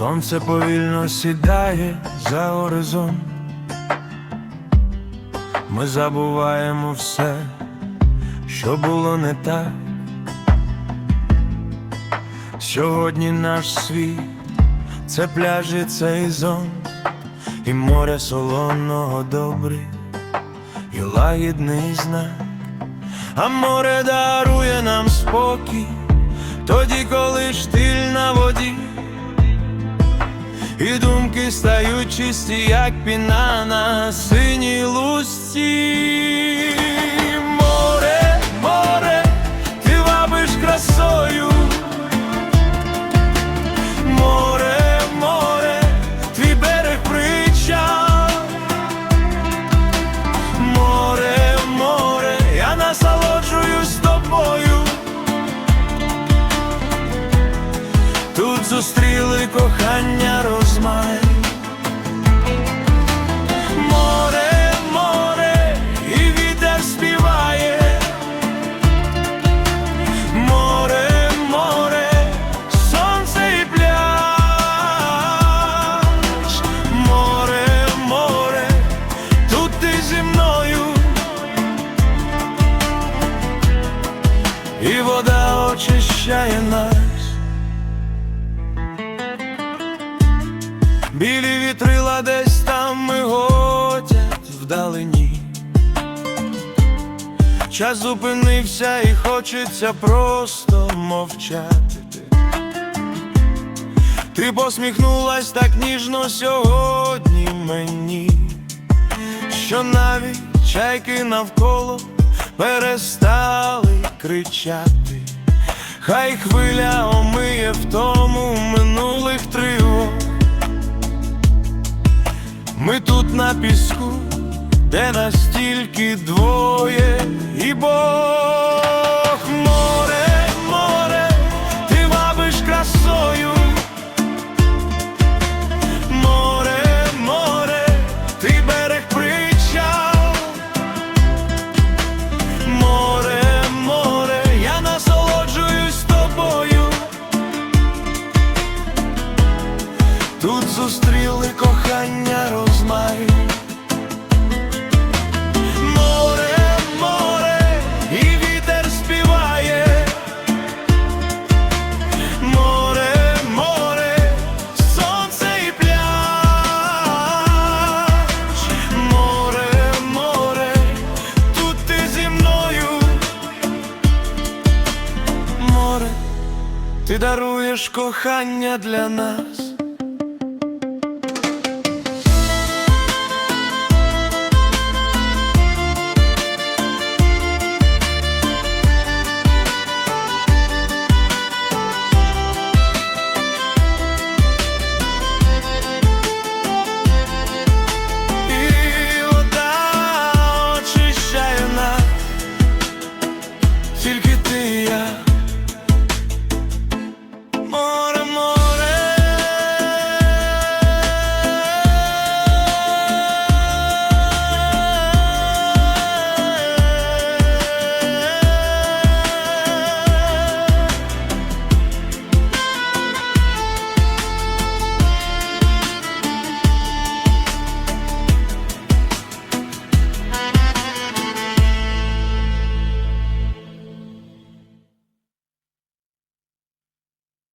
Сонце повільно сідає за горизонт. Ми забуваємо все, що було не так. Сьогодні наш світ це пляжі, цей зон, і море солоного добрий, і лагідний знак, а море дарує нам спокій, тоді, коли штиль на воді, і думки стають чисті, як піна на синій лусті. Тут зустріли кохання розмай. Море, море, і вітер співає. Море, море, сонце і пляж. Море, море, тут ти зі мною. І вода очищає нас. Білі вітрила десь там миготять вдалині. Час зупинився і хочеться просто мовчати. Ти посміхнулась так ніжно сьогодні мені, що навіть чайки навколо перестали кричати. Хай хвиля омиє в тому минулих піску, де настільки двоє зустріли кохання розмай. Море, море, і вітер співає. Море, море, сонце і пляж. Море, море, тут ти зі мною. Море, ти даруєш кохання для нас.